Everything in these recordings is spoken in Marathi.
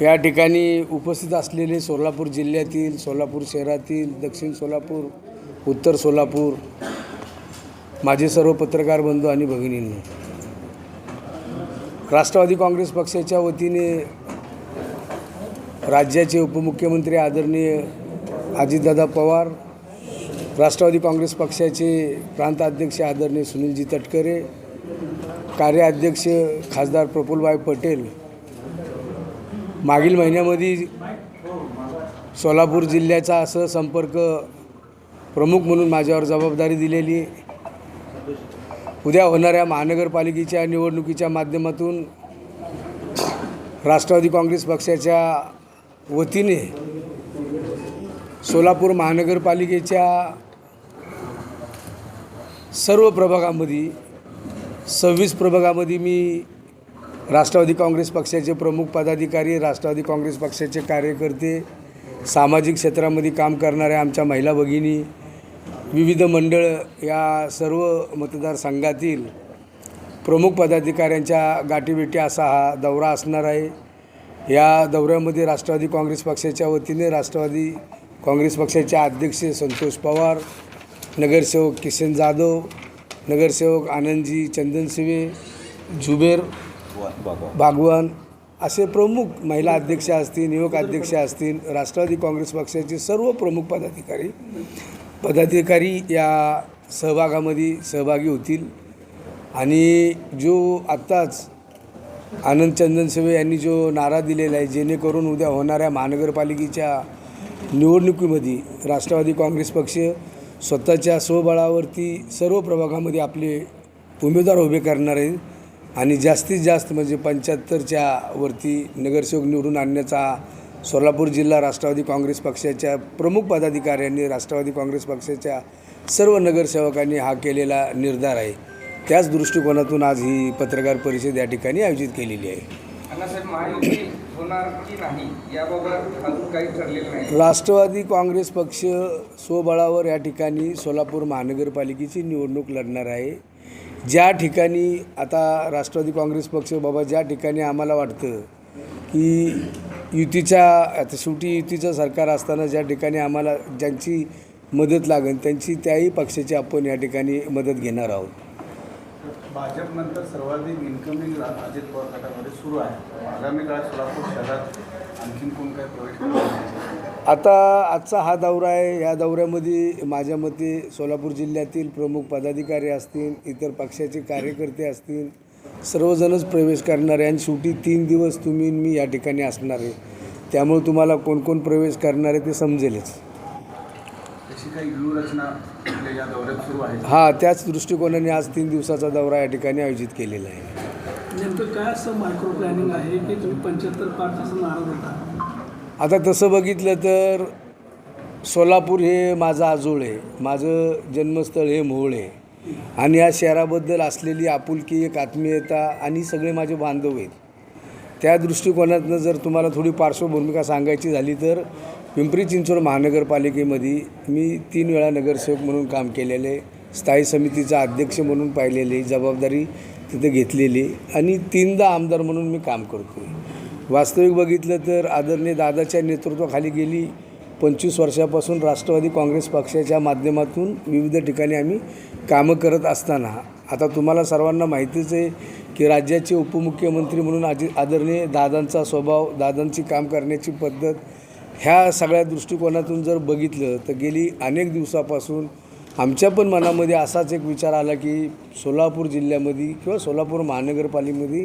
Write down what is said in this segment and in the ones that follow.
या ठिकाणी उपस्थित असलेले सोलापूर जिल्ह्यातील सोलापूर शहरातील दक्षिण सोलापूर उत्तर सोलापूर माझे सर्व पत्रकार बंधू आणि भगिनींनी राष्ट्रवादी काँग्रेस पक्षाच्या वतीने राज्याचे उपमुख्यमंत्री आदरणीय अजितदादा पवार राष्ट्रवादी काँग्रेस पक्षाचे प्रांताध्यक्ष आदरणीय सुनीलजी तटकरे कार्याध्यक्ष खासदार प्रफुल्लभाई पटेल मागील महिन्यामध्ये सोलापूर जिल्ह्याचा असं संपर्क प्रमुख म्हणून माझ्यावर जबाबदारी दिलेली. उद्या होणाऱ्या महानगरपालिकेच्या निवडणुकीच्या माध्यमातून राष्ट्रवादी काँग्रेस पक्षाच्या वतीने सोलापूर महानगरपालिकेच्या सर्व प्रभागामध्ये सव्वीस प्रभागामध्ये मी राष्ट्रवादी काँग्रेस पक्षाचे प्रमुख पदाधिकारी राष्ट्रवादी काँग्रेस पक्षाचे कार्यकर्ते सामाजिक क्षेत्रामध्ये काम करणाऱ्या आमच्या महिला भगिनी विविध मंडळ या सर्व मतदारसंघातील प्रमुख पदाधिकाऱ्यांच्या गाठीभेटी असा हा दौरा असणार आहे. या दौऱ्यामध्ये राष्ट्रवादी काँग्रेस पक्षाच्या वतीने राष्ट्रवादी काँग्रेस पक्षाचे अध्यक्ष संतोष पवार नगरसेवक किशन जाधव नगरसेवक आनंदजी चंदनसिवे जुबेर भागवान. असे प्रमुख महिला अध्यक्ष असतील युवक अध्यक्ष असतील राष्ट्रवादी काँग्रेस पक्षाचे सर्व प्रमुख पदाधिकारी. पदाधिकारी या सहभागामध्ये सहभागी होतील. आणि जो आत्ताच आनंद चंदनसेवे यांनी जो नारा दिलेला आहे जेणेकरून उद्या होणाऱ्या महानगरपालिकेच्या निवडणुकीमध्ये राष्ट्रवादी काँग्रेस पक्ष स्वतःच्या स्वबळावरती सर्व प्रभागामध्ये आपले उमेदवार उभे करणार आहे. आणि जास्तीत जास्त म्हणजे पंच्याहत्तरच्या वरती नगरसेवक निवडून आणण्याचा सोलापूर जिल्हा राष्ट्रवादी काँग्रेस पक्षाच्या प्रमुख पदाधिकाऱ्यांनी राष्ट्रवादी काँग्रेस पक्षाच्या सर्व नगरसेवकांनी हा केलेला निर्धार आहे. त्याच दृष्टिकोनातून आज ही पत्रकार परिषद या ठिकाणी आयोजित केलेली आहे. राष्ट्रवादी काँग्रेस पक्ष स्वबळावर या ठिकाणी सोलापूर महानगरपालिकेची निवडणूक लढणार आहे. ज्या ठिकाणी आता राष्ट्रवादी काँग्रेस पक्ष बाबा ज्या ठिकाणी आम्हाला वाटतं की युतीच्या आता शेवटी युतीचं सरकार असताना ज्या ठिकाणी आम्हाला ज्यांची मदत लागेल त्यांची त्याही पक्षाची आपण या ठिकाणी मदत घेणार आहोत. भाजपनंतर सर्वाधिक इन्कमिंग अजित पवार गटामध्ये सुरू आहे. आगामी काळात सोलापूर शहरात आणखीन कोण काय प्रवेश आता आजचा हा दौरा आहे. या दौऱ्यामध्ये माझ्या मते सोलापूर जिल्ह्यातील प्रमुख पदाधिकारी असतील इतर पक्षाचे कार्यकर्ते असतील सर्वजणच प्रवेश करणार आहे आणि शेवटी तीन दिवस तुम्ही आणि मी या ठिकाणी असणार आहे. त्यामुळे तुम्हाला कोण कोण प्रवेश करणार आहे ते समजेलच. तशी काही व्यूहरचना आपल्या या दौऱ्यात सुरू आहे हा त्याच दृष्टिकोनाने आज तीन दिवसाचा दौरा या ठिकाणी आयोजित केलेला आहे. नेमकं काय असं मायक्रो प्लॅनिंग आहे की तुम्ही पंच्याहत्तर पाच असं नाराज होता? आता तसं बघितलं तर सोलापूर हे माझं आजोळ आहे. माझं जन्मस्थळ हे मोहोळ आहे. आणि या शहराबद्दल असलेली आपुलकी एक आत्मीयता आणि सगळे माझे बांधव आहेत. त्या दृष्टिकोनातनं जर तुम्हाला थोडी पार्श्वभूमिका सांगायची झाली तर पिंपरी चिंचवड महानगरपालिकेमध्ये मी तीन वेळा नगरसेवक म्हणून काम केलेले स्थायी समितीचा अध्यक्ष म्हणून पाहिलेले जबाबदारी तिथं घेतलेली आणि तीनदा आमदार म्हणून मी काम करतो आहे वास्तविक बघितलं तर आदरणीय दादाच्या नेतृत्वाखाली गेली पंचवीस वर्षापासून राष्ट्रवादी काँग्रेस पक्षाच्या माध्यमातून विविध ठिकाणी आम्ही कामं करत असताना. आता तुम्हाला सर्वांना माहितीच आहे की राज्याचे उपमुख्यमंत्री म्हणून आजी आदरणीय दादांचा स्वभाव दादांची काम करण्याची पद्धत ह्या सगळ्या दृष्टिकोनातून जर बघितलं तर गेली अनेक दिवसापासून आमच्या पण मनामध्ये असाच एक विचार आला की सोलापूर जिल्ह्यामध्ये किंवा सोलापूर महानगरपालिकेमध्ये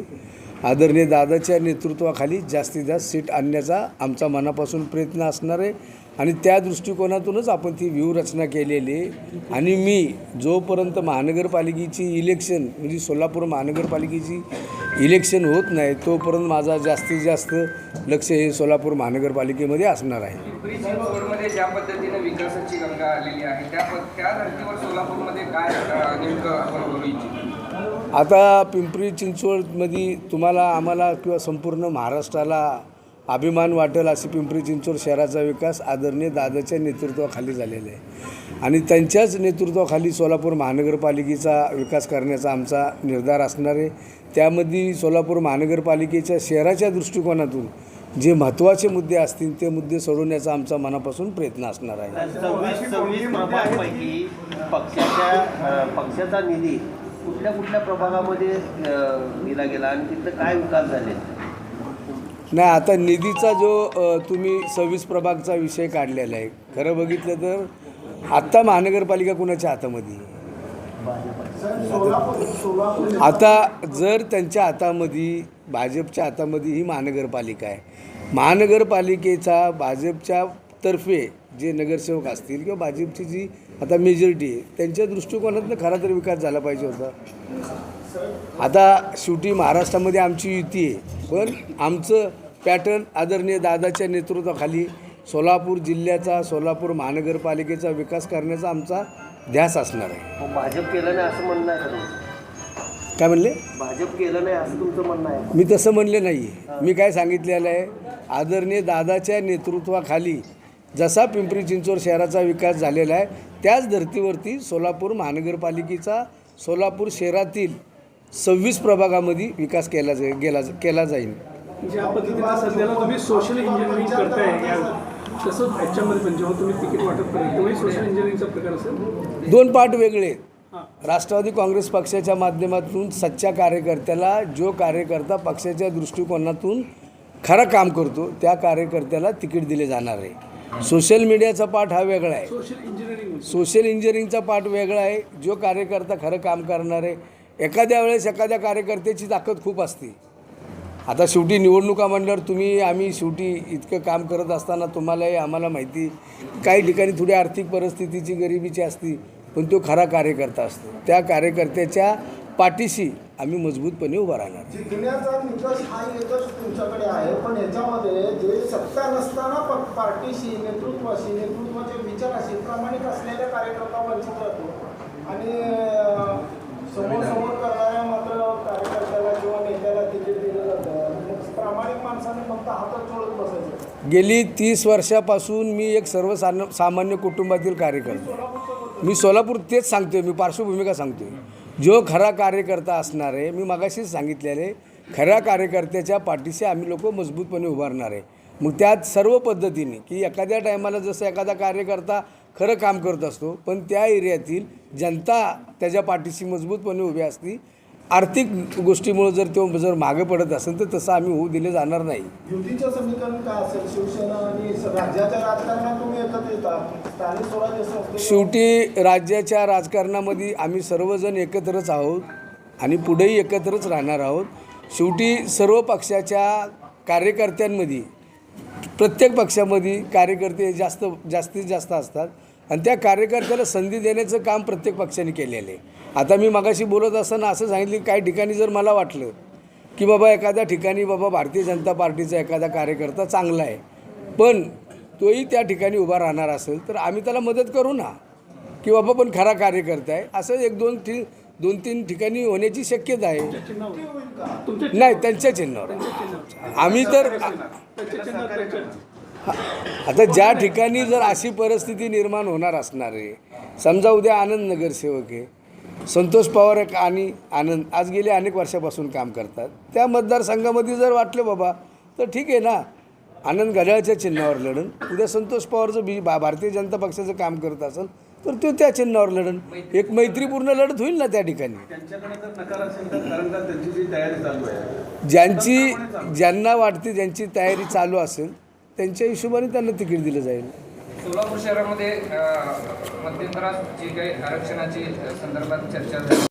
आदरणीय दादाच्या नेतृत्वाखाली जास्तीत जास्त सीट आणण्याचा आमचा मनापासून प्रयत्न असणार आहे. आणि त्या दृष्टिकोनातूनच आपण ती व्यूहरचना केलेली आहे. आणि मी जोपर्यंत महानगरपालिकेची इलेक्शन म्हणजे सोलापूर महानगरपालिकेची इलेक्शन होत नाही तोपर्यंत माझा जास्तीत जास्त लक्ष हे सोलापूर महानगरपालिकेमध्ये असणार आहे. ज्या पद्धतीने विकासाची गंगा आलेली आहे त्या त्या धर्तीवर सोलापूरमध्ये काय नेमकं आपण बोलू इच्छितो? आता पिंपरी चिंचवडमध्ये तुम्हाला आम्हाला किंवा संपूर्ण महाराष्ट्राला अभिमान वाटेल अशी पिंपरी चिंचवड शहराचा विकास आदरणीय दादाच्या नेतृत्वाखाली झालेला आहे. आणि त्यांच्याच नेतृत्वाखाली सोलापूर महानगरपालिकेचा विकास करण्याचा आमचा निर्धार असणार आहे. त्यामध्ये सोलापूर महानगरपालिकेच्या शहराच्या दृष्टिकोनातून जे महत्त्वाचे मुद्दे असतील ते मुद्दे सोडवण्याचा आमचा मनापासून प्रयत्न असणार आहे. पक्षाच्या पक्षाचा निधी कुठल्या कुठल्या प्रभागामध्ये दिला गेला आणि तिथं काय विकास झाले? नाही आता निधीचा जो तुम्ही सव्वीस प्रभागचा विषय काढलेला आहे खरं बघितलं तर आत्ता महानगरपालिका कुणाच्या हातामध्ये? आता जर त्यांच्या हातामध्ये भाजपच्या हातामध्ये ही महानगरपालिका आहे महानगरपालिकेचा भाजपच्या तर्फे जे नगरसेवक असतील किंवा भाजपची जी आता मेजॉरिटी आहे त्यांच्या दृष्टिकोनातनं खरा तर विकास झाला पाहिजे होता. आता शेवटी महाराष्ट्रामध्ये आमची युती आहे. पण आमचं पॅटर्न आदरणीय दादाच्या नेतृत्वाखाली सोलापूर जिल्ह्याचा सोलापूर महानगरपालिकेचा विकास करण्याचा आमचा ध्यास असणार आहे. भाजप केलं नाही असं म्हणणं आहे काय म्हणले? भाजप केलं नाही असं तुमचं म्हणणं आहे मी तसं म्हणले नाही मी काय सांगितलेलं आहे? आदरणीय दादाच्या नेतृत्वाखाली जसा पिंपरी चिंचवड शहराचा विकास झालेला आहे त्याच धर्तीवरती सोलापूर महानगरपालिकेचा सोलापूर शहरातील सव्वीस प्रभागामध्ये विकास केला जाईल गेला केला जाईल. ज्या पद्धतीनं सध्याला तुम्ही सोशल इंजिनिअरिंग करताय तसंच ह्याच्यामध्ये पण जेव्हा तुम्ही तिकीट वाटप कराल तेव्हाही सोशल इंजिनिअरिंगचा प्रकार असेल? दोन पार्ट वेगळे. राष्ट्रवादी काँग्रेस पक्षाच्या माध्यमातून सच्च्या कार्यकर्त्याला जो कार्यकर्ता पक्षाच्या दृष्टिकोनातून खरं काम करतो त्या कार्यकर्त्याला तिकीट दिले जाणार आहे. सोशल मीडियाचा पाठ हा वेगळा आहे. सोशल इंजिनिअरिंग सोशल इंजिनिअरिंगचा पार्ट वेगळा आहे. जो कार्यकर्ता खरं काम करणार आहे एखाद्या वेळेस एखाद्या कार्यकर्त्याची ताकद खूप असते. आता शेवटी निवडणुका म्हणल्यावर तुम्ही आम्ही शेवटी इतकं काम करत असताना तुम्हालाही आम्हाला माहिती काही ठिकाणी थोडी आर्थिक परिस्थितीची गरिबीची असती पण तो खरा कार्यकर्ता असतो. त्या कार्यकर्त्याच्या पाठीशी आम्ही मजबूतपणे उभा राहणार. जिंकण्याचा निकष हा एकच तुमच्याकडे आहे पण याच्यामध्ये जे सत्ता नसताना पार्टीशी नेतृत्वाशी नेतृत्वाचे विचाराशी प्रामाणिक असलेल्या कार्यकर्ता वंचित राहतो आणि समोर समोर करणाऱ्या मात्र कार्यकर्त्याला किंवा नेत्याला तिकीट दिलं जातं. प्रामाणिक माणसाने फक्त हातात चोळत बसायचं. गेली तीस वर्षापासून मी एक सर्वसान सामान्य कुटुंबातील कार्यकर्ता. मी सोलापूर तेच सांगतोय मी पार्श्वभूमिका सांगतोय. जो खरा कार्यकर्ता असणार आहे मी मगाशीच सांगितलेले खऱ्या कार्यकर्त्याच्या पाठीशी आम्ही लोक मजबूतपणे उभारणार. आहे मग त्यात सर्व पद्धतीने की एखाद्या टायमाला जसं एखादा कार्यकर्ता खरं काम करत असतो पण त्या एरियातील जनता त्याच्या पाठीशी मजबूतपणे उभी असती आर्थिक गोष्टीमुळे जर तो जर मागे पडत असेल तर तसं आम्ही होऊ दिले जाणार नाही. युतीचं समीकरण काय असेल? शिवसेना आणि स- राज्याच्या राजकारणात तुम्ही एकत्र येतात स्थानिक स्वराज्य संस्थे शेवटी राज्याच्या राजकारणामध्ये आम्ही सर्वजण एकत्रच आहोत आणि पुढेही एकत्रच राहणार आहोत. शेवटी सर्व पक्षाच्या कार्यकर्त्यांमध्ये प्रत्येक पक्षामध्ये कार्यकर्ते जास्त जास्तीत जास्त असतात. आणि त्या कार्यकर्त्याला संधी देण्याचं काम प्रत्येक पक्षाने केलेलं आहे. आता मी मगाशी बोलत असताना असं सांगितलं की काही ठिकाणी जर मला वाटलं की बाबा एखाद्या ठिकाणी बाबा भारतीय जनता पार्टीचा एखादा कार्यकर्ता चांगला आहे पण तोही त्या ठिकाणी उभा राहणार असेल तर आम्ही त्याला मदत करू ना. की बाबा पण खरा कार्यकर्ता आहे. असं एक दोन ठी दोन तीन ठिकाणी होण्याची शक्यता आहे. नाही त्यांच्या चिन्हावर. आम्ही तर आता ज्या ठिकाणी जर अशी परिस्थिती निर्माण होणार असणार आहे समजा उद्या आनंद नगरसेवक आहे संतोष पवार एक आणि आनंद आज गेले अनेक वर्षापासून काम करतात. त्या मतदारसंघामध्ये जर वाटलं बाबा तर ठीक आहे ना आनंद घड्याळच्या चिन्हावर लढण उद्या संतोष पवार जर बी भा भारतीय जनता पक्षाचं काम करत असेल तर तो त्या चिन्हावर लढण एक मैत्रीपूर्ण लढत होईल ना त्या ठिकाणी. ज्यांची ज्यांना वाटते ज्यांची तयारी चालू असेल त्यांच्या हिशोबाने त्यांना तिकीट दिलं जाईल. सोलापूर शहरामध्ये मध्यंतरात जी काही आरक्षणाची संदर्भात चर्चा झाली.